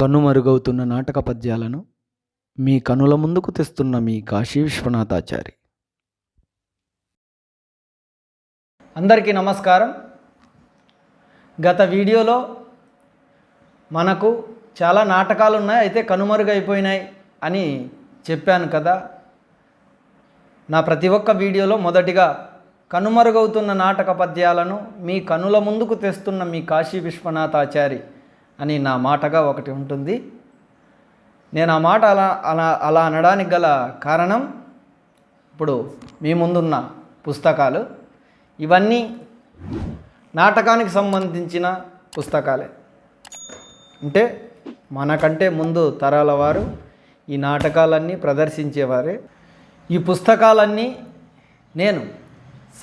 కనుమరుగవుతున్న నాటక పద్యాలను మీ కనుల ముందుకు తెస్తున్న మీ కాశీ విశ్వనాథాచారి. అందరికీ నమస్కారం. గత వీడియోలో మనకు చాలా నాటకాలు ఉన్నాయి అయితే కనుమరుగైపోయినాయి అని చెప్పాను కదా. నా ప్రతి ఒక్క వీడియోలో మొదటిగా కనుమరుగవుతున్న నాటక పద్యాలను మీ కనుల ముందుకు తెస్తున్న మీ కాశీ విశ్వనాథాచారి అని నా మాటగా ఒకటి ఉంటుంది. నేను ఆ మాట అలా అలా అలా అనడానికి గల కారణం ఇప్పుడు మీ ముందున్న పుస్తకాలు. ఇవన్నీ నాటకానికి సంబంధించిన పుస్తకాలే. అంటే మనకంటే ముందు తరాల వారు ఈ నాటకాలన్నీ ప్రదర్శించేవారే. ఈ పుస్తకాలన్నీ నేను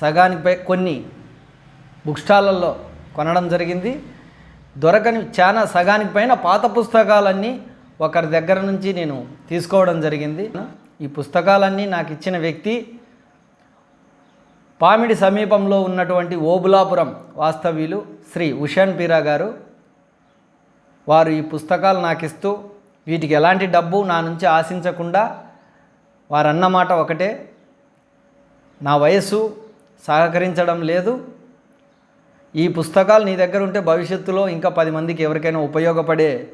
సగానికి పై కొన్ని బుక్ స్టాళ్ళల్లో కొనడం జరిగింది. దొరకని చాలా సగానికి పైన పాత పుస్తకాలన్నీ ఒకరి దగ్గర నుంచి నేను తీసుకోవడం జరిగింది. ఈ పుస్తకాలన్నీ నాకు ఇచ్చిన వ్యక్తి పామిడి సమీపంలో ఉన్నటువంటి ఓబులాపురం వాస్తవ్యులు శ్రీ ఉషాన్ పీరా గారు. వారు ఈ పుస్తకాలు నాకు ఇస్తూ వీటికి ఎలాంటి డబ్బు నా నుంచి ఆశించకుండా వారన్నమాట ఒకటే. నా వయస్సు సహకరించడం లేదు. ఈ పుస్తకాలు నీ దగ్గర ఉంటే భవిష్యత్తులో ఇంకా పది మందికి ఎవరికైనా ఉపయోగపడే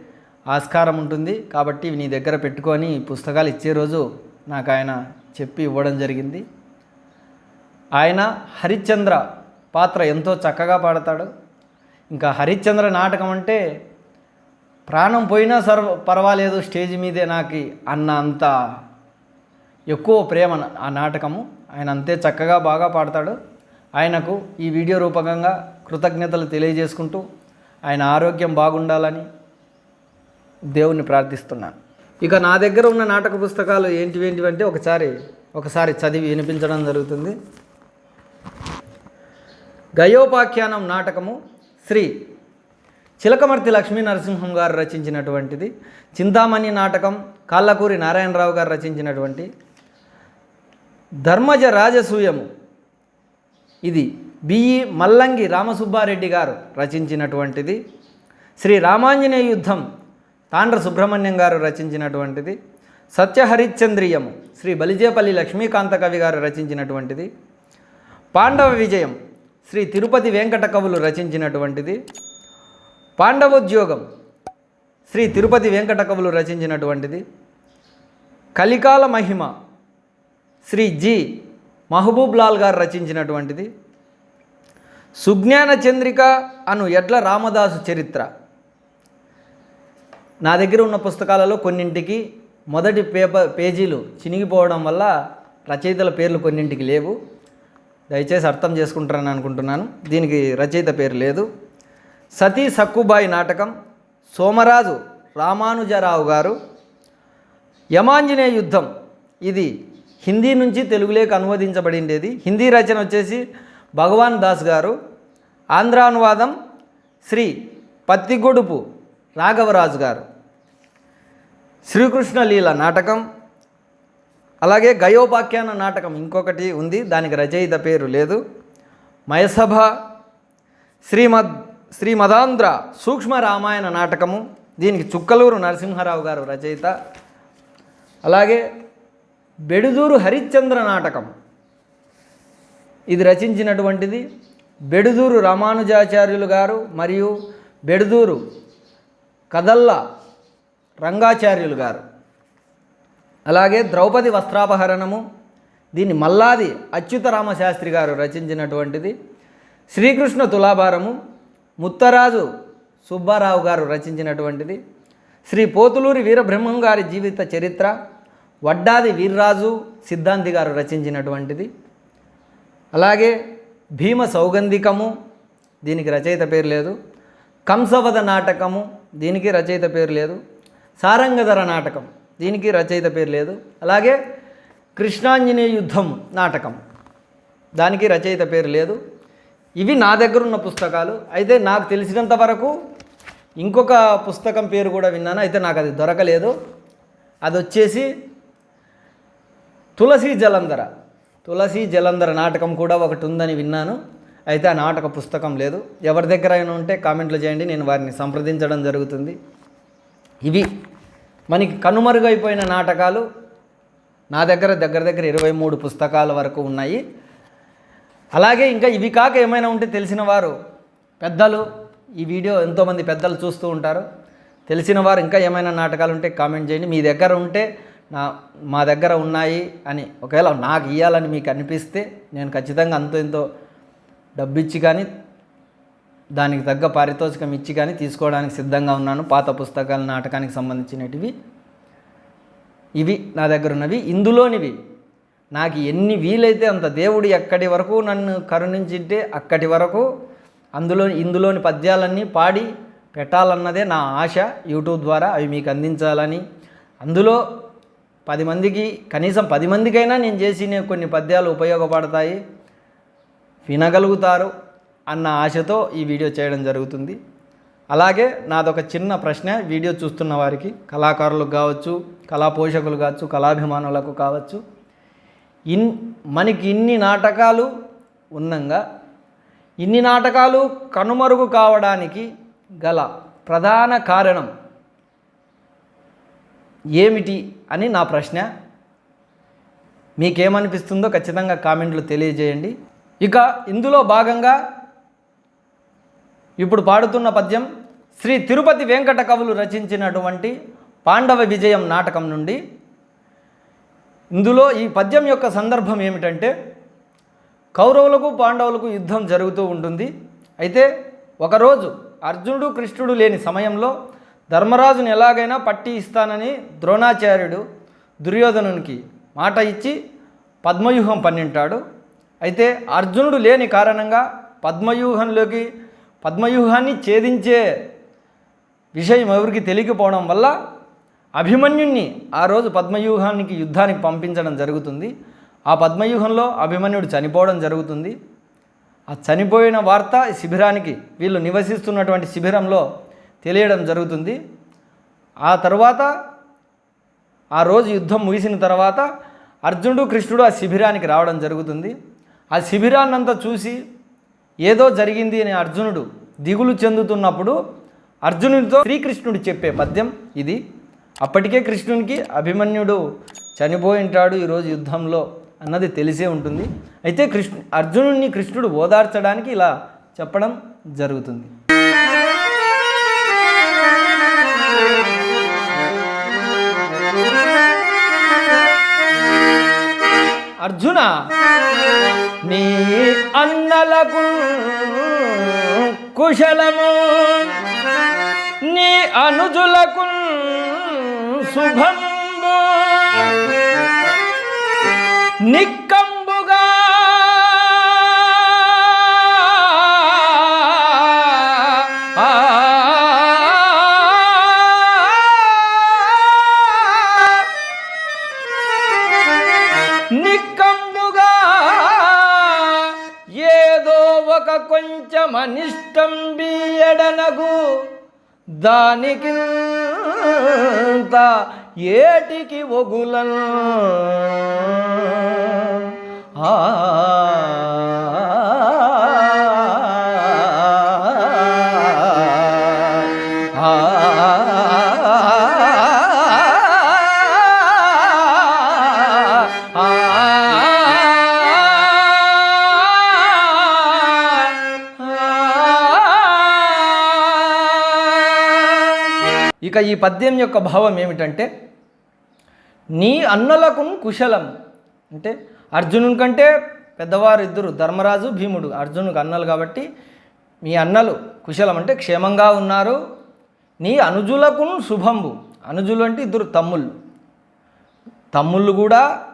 ఆస్కారం ఉంటుంది. కాబట్టి నీ దగ్గర పెట్టుకొని పుస్తకాలు ఇచ్చే రోజు నాకు ఆయన చెప్పి ఇవ్వడం జరిగింది. ఆయన హరిశ్చంద్ర పాత్ర ఎంతో చక్కగా పాడతాడు. ఇంకా హరిశ్చంద్ర నాటకం అంటే ప్రాణం పోయినా సర్వ పర్వాలేదు స్టేజ్ మీదే నాకు అన్న అంత ఎక్కువ ప్రేమ ఆ నాటకము. ఆయన అంతే చక్కగా బాగా పాడతాడు. ఆయనకు ఈ వీడియో రూపకంగా కృతజ్ఞతలు తెలియజేసుకుంటూ ఆయన ఆరోగ్యం బాగుండాలని దేవుణ్ణి ప్రార్థిస్తున్నాను. ఇక నా దగ్గర ఉన్న నాటక పుస్తకాలు ఏంటివి ఏంటివి అంటే ఒకసారి ఒకసారి చదివి వినిపించడం జరుగుతుంది. గయోపాఖ్యానం నాటకము శ్రీ చిలకమర్తి లక్ష్మీ నరసింహం గారు రచించినటువంటిది చింతామణి నాటకం కాళ్ళకూరి నారాయణరావు గారు రచించినటువంటి ధర్మజ రాజసూయము. ఇది బిఈ మల్లంగి రామసుబ్బారెడ్డి గారు రచించినటువంటిది. శ్రీ రామాంజనేయ యుద్ధం తాండ్ర సుబ్రహ్మణ్యం గారు రచించినటువంటిది. సత్యహరిశ్చంద్రియము శ్రీ బలిజేపల్లి లక్ష్మీకాంత కవి గారు రచించినటువంటిది. పాండవ విజయం శ్రీ తిరుపతి వెంకట కవులు రచించినటువంటిది. పాండవోద్యోగం శ్రీ తిరుపతి వెంకట కవులు రచించినటువంటిది. కలికాల మహిమ శ్రీ జి. మహబూబ్ లాల్ గారు రచించినటువంటిది. సుజ్ఞాన చంద్రిక అను ఎడ్ల రామదాసు చరిత్ర. నా దగ్గర ఉన్న పుస్తకాలలో కొన్నింటికి మొదటి పేపర్ పేజీలు చినిగిపోవడం వల్ల రచయితల పేర్లు కొన్నింటికి లేవు. దయచేసి అర్థం చేసుకుంటారని అనుకుంటున్నాను. దీనికి రచయిత పేరు లేదు. సతీ సక్కుబాయి నాటకం సోమరాజు రామానుజరావు గారు. యమాంజనేయ యుద్ధం. ఇది హిందీ నుంచి తెలుగులోకి అనువదించబడిండేది. హిందీ రచన వచ్చేసి భగవాన్ దాస్ గారు. ఆంధ్రానువాదం శ్రీ పత్తిగొడుపు రాఘవరాజు గారు. శ్రీకృష్ణ లీల నాటకం. అలాగే గయోపాఖ్యాన నాటకం ఇంకొకటి ఉంది. దానికి రచయిత పేరు లేదు. మయసభ శ్రీమద్ శ్రీమదాంధ్ర సూక్ష్మ రామాయణ నాటకము. దీనికి చుక్కలూరు నరసింహారావు గారు రచయిత. అలాగే బెడుదూరు హరిశ్చంద్ర నాటకం. ఇది రచించినటువంటిది బెడుదూరు రామానుజాచార్యులు గారు మరియు బెడుదూరు కదల్ల రంగాచార్యులు గారు. అలాగే ద్రౌపది వస్త్రాపహరణము దీన్ని మల్లాది అచ్యుతరామ రామశాస్త్రి గారు రచించినటువంటిది. శ్రీకృష్ణ తులాభారము ముత్తరాజు సుబ్బారావు గారు రచించినటువంటిది. శ్రీ పోతులూరి వీరబ్రహ్మం గారి జీవిత చరిత్ర వడ్డాది వీర్రాజు సిద్ధాంతి గారు రచించినటువంటిది. అలాగే భీమ సౌగంధికము దీనికి రచయిత పేరు లేదు. కంసవద నాటకము దీనికి రచయిత పేరు లేదు. సారంగధర నాటకం దీనికి రచయిత పేరు లేదు. అలాగే కృష్ణాంజనేయ యుద్ధం నాటకం దానికి రచయిత పేరు లేదు. ఇవి నా దగ్గర ఉన్న పుస్తకాలు. అయితే నాకు తెలిసినంత వరకు ఇంకొక పుస్తకం పేరు కూడా విన్నాను. అయితే నాకు అది దొరకలేదు. అది వచ్చేసి తులసి జలంధర. తులసి జలంధర నాటకం కూడా ఒకటి ఉందని విన్నాను. అయితే ఆ నాటక పుస్తకం లేదు. ఎవరి దగ్గర అయినా ఉంటే కామెంట్లు చేయండి. నేను వారిని సంప్రదించడం జరుగుతుంది. ఇవి మనకి కనుమరుగైపోయిన నాటకాలు. నా దగ్గర దగ్గర దగ్గర ఇరవై మూడు పుస్తకాల వరకు ఉన్నాయి. అలాగే ఇంకా ఇవి కాక ఏమైనా ఉంటే తెలిసిన వారు పెద్దలు ఈ వీడియో ఎంతోమంది పెద్దలు చూస్తూ ఉంటారు. తెలిసిన వారు ఇంకా ఏమైనా నాటకాలు ఉంటే కామెంట్ చేయండి. మీ దగ్గర ఉంటే నా మా దగ్గర ఉన్నాయి అని ఒకవేళ నాకు ఇవ్వాలని మీకు అనిపిస్తే నేను ఖచ్చితంగా అంతో ఎంతో డబ్బు ఇచ్చి కానీ దానికి తగ్గ పారితోషికం ఇచ్చి కానీ తీసుకోవడానికి సిద్ధంగా ఉన్నాను. పాత పుస్తకాలు నాటకానికి సంబంధించినటివి. ఇవి నా దగ్గర ఉన్నవి. ఇందులోనివి నాకు ఎన్ని వీలైతే అంత దేవుడు ఎక్కడి వరకు నన్ను కరుణించింటే అక్కడి వరకు అందులో ఇందులోని పద్యాలన్నీ పాడి పెట్టాలన్నదే నా ఆశ. యూట్యూబ్ ద్వారా అవి మీకు అందించాలని. అందులో పది మందికి కనీసం పది మందికైనా నేను చేసిన కొన్ని పద్యాలు ఉపయోగపడతాయి. వినగలుగుతారు అన్న ఆశతో ఈ వీడియో చేయడం జరుగుతుంది. అలాగే నాదొక చిన్న ప్రశ్న వీడియో చూస్తున్న వారికి కళాకారులకు కావచ్చు కళా పోషకులు కావచ్చు కళాభిమానులకు కావచ్చు. ఇన్ మనకి ఇన్ని నాటకాలు ఉన్నంగా ఇన్ని నాటకాలు కనుమరుగు కావడానికి గల ప్రధాన కారణం ఏమిటి అని నా ప్రశ్న. మీకేమనిపిస్తుందో ఖచ్చితంగా కామెంట్లు తెలియజేయండి. ఇక ఇందులో భాగంగా ఇప్పుడు పాడుతున్న పద్యం శ్రీ తిరుపతి వెంకట కవులు రచించినటువంటి పాండవ విజయం నాటకం నుండి. ఇందులో ఈ పద్యం యొక్క సందర్భం ఏమిటంటే కౌరవులకు పాండవులకు యుద్ధం జరుగుతూ ఉంటుంది. అయితే ఒకరోజు అర్జునుడు కృష్ణుడు లేని సమయంలో ధర్మరాజుని ఎలాగైనా పట్టి ఇస్తానని ద్రోణాచార్యుడు దుర్యోధనునికి మాట ఇచ్చి పద్మవ్యూహం పన్నింటాడు. అయితే అర్జునుడు లేని కారణంగా పద్మవ్యూహంలోకి పద్మవ్యూహాన్ని ఛేదించే విషయం ఎవరికి తెలియకపోవడం వల్ల అభిమన్యుణ్ణి ఆ రోజు పద్మవ్యూహానికి యుద్ధానికి పంపించడం జరుగుతుంది. ఆ పద్మవ్యూహంలో అభిమన్యుడు చనిపోవడం జరుగుతుంది. ఆ చనిపోయిన వార్త ఈ శిబిరానికి వీళ్ళు నివసిస్తున్నటువంటి శిబిరంలో తెలియడం జరుగుతుంది. ఆ తర్వాత ఆ రోజు యుద్ధం ముగిసిన తర్వాత అర్జునుడు కృష్ణుడు ఆ శిబిరానికి రావడం జరుగుతుంది. ఆ శిబిరాన్నంతా చూసి ఏదో జరిగింది అని అర్జునుడు దిగులు చెందుతున్నప్పుడు అర్జునుడితో శ్రీకృష్ణుడు చెప్పే పద్యం ఇది. అప్పటికే కృష్ణునికి అభిమన్యుడు చనిపోయి ఉంటాడు ఈరోజు యుద్ధంలో అన్నది తెలిసే ఉంటుంది. అయితే కృష్ణు అర్జునుడిని కృష్ణుడు ఓదార్చడానికి ఇలా చెప్పడం జరుగుతుంది. అర్జున నీ అన్నలకు కుశలము నీ అనుజులకు శుభంబు నిక్క కొంచెం అనిష్టం బియడనగు దానికి ఏటికి ఒగులను. ఆ ఇక ఈ పద్యం యొక్క భావం ఏమిటంటే నీ అన్నలకు కుశలం. అంటే అర్జునుని కంటే పెద్దవారు ఇద్దరు ధర్మరాజు భీముడు. అర్జునుకు అన్నలు కాబట్టి మీ అన్నలు కుశలం అంటే క్షేమంగా ఉన్నారు. నీ అనుజులకు శుభంబు. అనుజులు అంటే ఇద్దరు తమ్ముళ్ళు. తమ్ముళ్ళు కూడా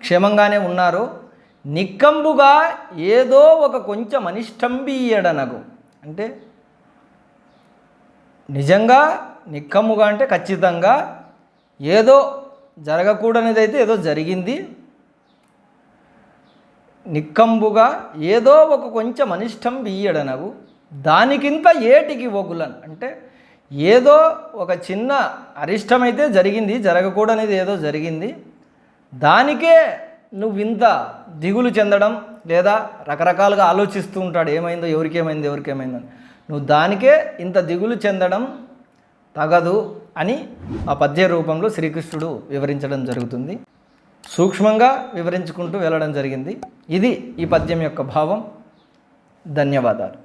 క్షేమంగానే ఉన్నారు. నిక్కంబుగా ఏదో ఒక కొంచెం అనిష్టంబీయడనగు. అంటే నిజంగా నిక్కమ్ముగా అంటే ఖచ్చితంగా ఏదో జరగకూడనిదైతే ఏదో జరిగింది. నిక్కంబుగా ఏదో ఒక కొంచెం అనిష్టం బియ్యడనవు దానికింత ఏటికి ఒగులన్ అంటే ఏదో ఒక చిన్న అరిష్టమైతే జరిగింది జరగకూడనిది ఏదో జరిగింది. దానికే నువ్వు ఇంత దిగులు చెందడం లేదా రకరకాలుగా ఆలోచిస్తూ ఉంటాడు. ఏమైందో ఎవరికేమైంది ఎవరికేమైందని. నువ్వు దానికే ఇంత దిగులు చెందడం తగదు అని ఆ పద్య రూపంలో శ్రీకృష్ణుడు వివరించడం జరుగుతుంది. సూక్ష్మంగా వివరించుకుంటూ వెళ్ళడం జరిగింది. ఇది ఈ పద్యం యొక్క భావం. ధన్యవాదాలు.